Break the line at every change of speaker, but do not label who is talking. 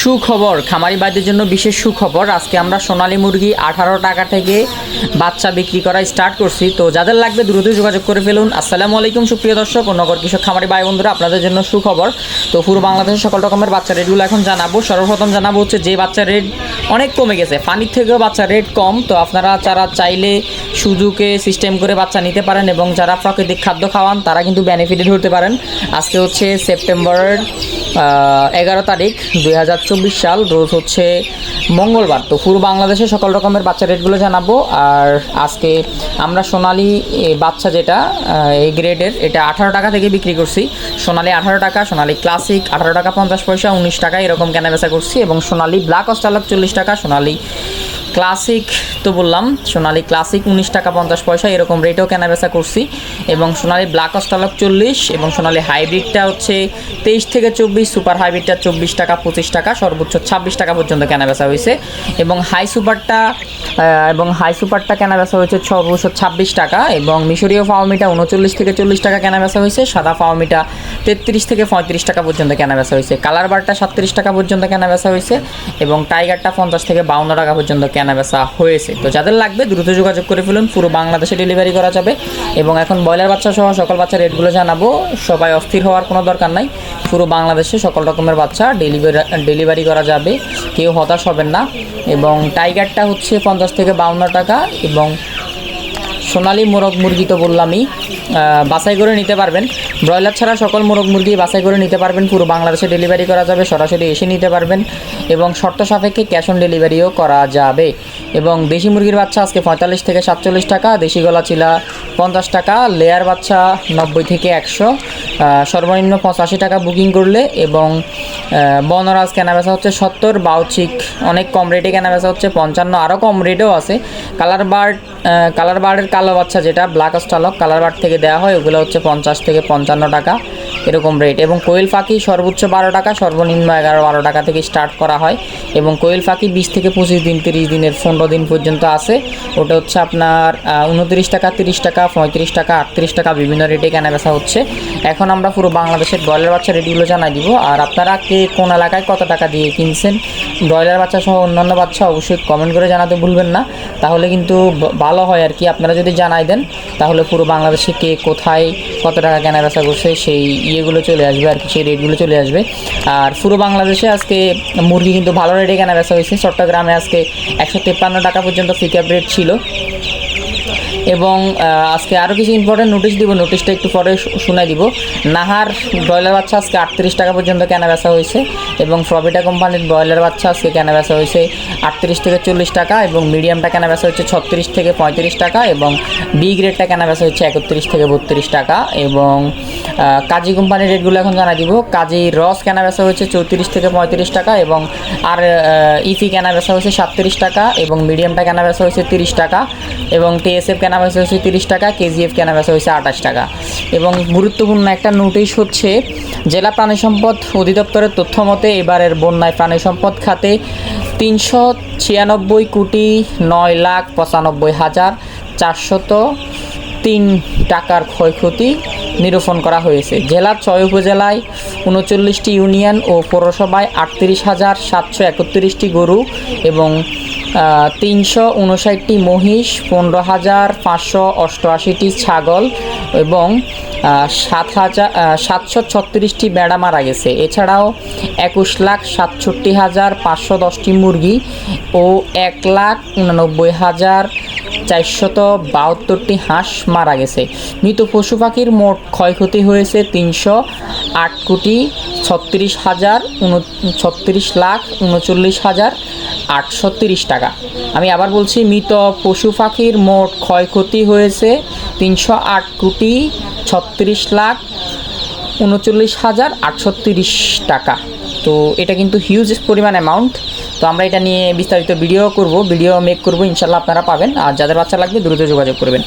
সুখবর, খামারি ভাইদের জন্য বিশেষ সুখবর। আজকে আমরা সোনালী মুরগি আঠারো টাকা থেকে বাচ্চা বিক্রি করা স্টার্ট করছি। তো যাদের লাগবে দ্রুত যোগাযোগ করে ফেলুন। আসসালামু আলাইকুম, সুপ্রিয় দর্শক ও নগর কৃষক খামারি ভাই বন্ধুরা, আপনাদের জন্য সুখবর। তো পুরো বাংলাদেশের সকল রকমের বাচ্চা রেটগুলো এখন জানাব। সর্বপ্রথম জানাব হচ্ছে যে বাচ্চার রেট অনেক কমে গেছে। পানির থেকেও বাচ্চার রেট কম। তো আপনারা যারা চাইলে সুযোগে সিস্টেম করে বাচ্চা নিতে পারেন এবং যারা প্রাকৃতিক খাদ্য খাওয়ান, তারা কিন্তু বেনিফিটেড হতে পারেন। আজকে হচ্ছে সেপ্টেম্বরের এগারো তারিখ দু হাজার সাল, রোজ হচ্ছে মঙ্গলবার। তো পুরো বাংলাদেশে সকল রকমের বাচ্চা রেটগুলো জানাব। আর আজকে আমরা সোনালি বাচ্চা যেটা এই গ্রেডের, এটা আঠারো টাকা থেকে বিক্রি করছি। সোনালি আঠারো টাকা, সোনালি ক্লাসিক আঠারো টাকা, পঞ্চাশ পয়সা, উনিশ টাকা, এরকম কেনাবেচা করছি। এবং সোনালি ব্ল্যাক অস্টালক চল্লিশ টাকা, সোনালি ক্লাসিক তো বললাম, সোনালি ক্লাসিক উনিশ টাকা পঞ্চাশ পয়সা, এরকম রেটেও কেনাবেচা করছি। এবং সোনালি ব্ল্যাক অস্টালক চল্লিশ, এবং সোনালি হাইব্রিডটা হচ্ছে তেইশ থেকে চব্বিশ সুপার হাইব্রিডটা চব্বিশ টাকা পঁচিশ টাকা, সর্বোচ্চ ছাব্বিশ টাকা পর্যন্ত কেনাবেচা হয়েছে এবং হাই সুপারটা এবং হাই সুপারটা কেনাবেচা হয়েছে সর্বোচ্চ ছাব্বিশ টাকা, এবং মিশরীয় ফাওমিটা উনচল্লিশ থেকে চল্লিশ টাকা কেনাবেচা হয়েছে সাদা ফাওমিটা তেত্রিশ থেকে পঁয়ত্রিশ টাকা পর্যন্ত কেনাবেচা হয়েছে কালার বারটা সাতত্রিশ টাকা পর্যন্ত কেনাবেচা হয়েছে এবং টাইগারটা পঞ্চাশ থেকে বাউন্ন টাকা পর্যন্ত কেনাবেচা হয়েছে। তো যাদের লাগবে দ্রুত যোগাযোগ করে ফেলুন, পুরো বাংলাদেশে ডেলিভারি করা যাবে এবং এখন ব্রয়লার বাচ্চা সহ সকল বাচ্চার রেটগুলো জানাব। সবাই অস্থির হওয়ার কোনো দরকার নাই। পুরো বাংলাদেশে সকল রকমের বাচ্চা ডেলিভারি ডেলিভারি করা যাবে। কেউ হতাশ হবেন না এবং টাইগারটা হচ্ছে পঞ্চাশ থেকে বাউন্ন টাকা এবং সোনালি মোরগ মুরগি তো বললামই বাছাই করে নিতে পারবেন। ব্রয়লার ছাড়া সকল মোরগ মুরগি বাছাই করে নিতে পারবেন। পুরো বাংলাদেশে ডেলিভারি করা যাবে, সরাসরি এসে নিতে পারবেন এবং শর্ত সাপেক্ষে ক্যাশ অন ডেলিভারিও করা যাবে। এবং দেশি মুরগির বাচ্চা আজকে পঁয়তাল্লিশ থেকে সাতচল্লিশ টাকা, দেশি গলা চিলা পঞ্চাশ টাকা লেয়ার বাচ্চা নব্বই থেকে একশো সর্বনিম্ন পঁচাশি টাকা বুকিং করলে এবং বনরাজ কেনাবেচা হচ্ছে সত্তর বাউচিক অনেক কম রেটে কেনাবেচা হচ্ছে পঞ্চান্ন আরও কম রেটেও আছে। কালার বার্ড কালার বার্ডের কালো বাচ্চা যেটা ব্ল্যাক স্টালক কালার বার্ড থেকে দেওয়া হয়, ওগুলো হচ্ছে পঞ্চাশ থেকে পঞ্চান্ন টাকা। এরকম রেট এবং কোয়েল পাখি সর্বোচ্চ বারো টাকা, সর্বনিম্ন এগারো বারো টাকা থেকে স্টার্ট করা হয়। এবং কোয়েল পাখি বিশ থেকে পঁচিশ দিন, তিরিশ দিনের পনেরো দিন পর্যন্ত আছে। ওটা হচ্ছে আপনার উনত্রিশ টাকা, তিরিশ টাকা, পঁয়ত্রিশ টাকা, আটত্রিশ টাকা, বিভিন্ন রেটে কেনাবেচা হচ্ছে। এখন আমরা পুরো বাংলাদেশের ব্রয়লার বাচ্চা রেটগুলো জানাই দিব। আর আপনারা কে কোন এলাকায় কত টাকা দিয়ে কিনছেন, ব্রয়লার বাচ্চা সহ অন্যান্য বাচ্চা অবশ্যই কমেন্ট করে জানাতে ভুলবেন না। তাহলে কিন্তু ভালো হয় আর কি। আপনারা যদি জানাই দেন, তাহলে পুরো বাংলাদেশে কে কোথায় কত টাকা কেনা বেচা করছে, সেই ইয়েগুলো চলে আসবে আর কি, সেই রেটগুলো চলে আসবে। আর পুরো বাংলাদেশে আজকে মুরগি কিন্তু ভালো রেটে কেনা বেচা হয়েছে। চট্টগ্রামে আজকে একশো টাকা পর্যন্ত পিকআপ রেট ছিল। এবং আজকে আরও কিছু ইম্পর্টেন্ট নোটিশ দিব নোটিশটা একটু পরে শুনে দিব। নাহার ব্রয়লার বাচ্চা আজকে আটত্রিশ টাকা পর্যন্ত কেনা বেচা হয়েছে এবং প্রভিটা কোম্পানির ব্রয়লার বাচ্চা আজকে কেনা বেচা হয়েছে আটত্রিশ থেকে চল্লিশ টাকা এবং মিডিয়ামটা কেনা বেচা হচ্ছে ছত্রিশ থেকে পঁয়ত্রিশ টাকা এবং বি গ্রেডটা কেনা বেচা হচ্ছে একত্রিশ থেকে বত্রিশ টাকা এবং কাজী কোম্পানির রেটগুলো এখন জানা দিব। কাজী রস কেনা বেচা হচ্ছে চৌত্রিশ থেকে পঁয়ত্রিশ টাকা এবং আর ইফি কেনা বেচা হয়েছে সাতত্রিশ টাকা এবং মিডিয়ামটা কেনা বেচা হয়েছে তিরিশ টাকা এবং টিএসএফ কেনা বেচা হয়েছে তিরিশ টাকা, কেজিএফ কেনা বেচা হয়েছে আঠাশ টাকা। এবং গুরুত্বপূর্ণ একটা নোটিশ হচ্ছে, জেলা প্রাণী সম্পদ অধিদপ্তরের তথ্য মতে এবারের বন্যায় প্রাণী সম্পদ খাতে তিনশো ছিয়ানব্বই কোটি নয় লাখ পঁচানব্বই হাজার চারশত তিন টাকার ক্ষয়ক্ষতি। নিরূপণ করা হয়েছে। জেলার ছয় উপজেলায় উনচল্লিশটি ইউনিয়ন ও পৌরসভায় আটত্রিশ হাজার সাতশো একত্রিশটি গরু এবং তিনশো উনষাটটি মহিষ, পনেরো হাজার পাঁচশো অষ্টআশিটি ছাগল এবং সাত হাজার সাতশো ছত্রিশটি বেড়া মারা গেছে। এছাড়াও একুশ লাখ সাতষট্টি হাজার পাঁচশো দশটি মুরগি ও এক লাখ উনানব্বই হাজার চারশত বাহাত্তরটি হাঁস মারা গেছে। মৃত পশু পাখির মোট ক্ষয়ক্ষতি হয়েছে তিনশো আট কোটি ছত্রিশ হাজার উন, ছত্রিশ লাখ উনচল্লিশ হাজার আটশো তিরিশ টাকা। আমি আবার বলছি, মৃত পশু পাখির মোট ক্ষয়ক্ষতি হয়েছে তিনশো আট কোটি ছত্রিশ লাখ উনচল্লিশ হাজার আটশো তিরিশ টাকা। তো এটা কিন্তু হিউজ পরিমাণ অ্যামাউন্ট তো আমরা এটা নিয়ে বিস্তারিত ভিডিও করব, ভিডিও মেক করব ইনশাল্লাহ আপনারা পাবেন। আর যাদের বাচ্চা লাগবে, দ্রুত যোগাযোগ করবেন।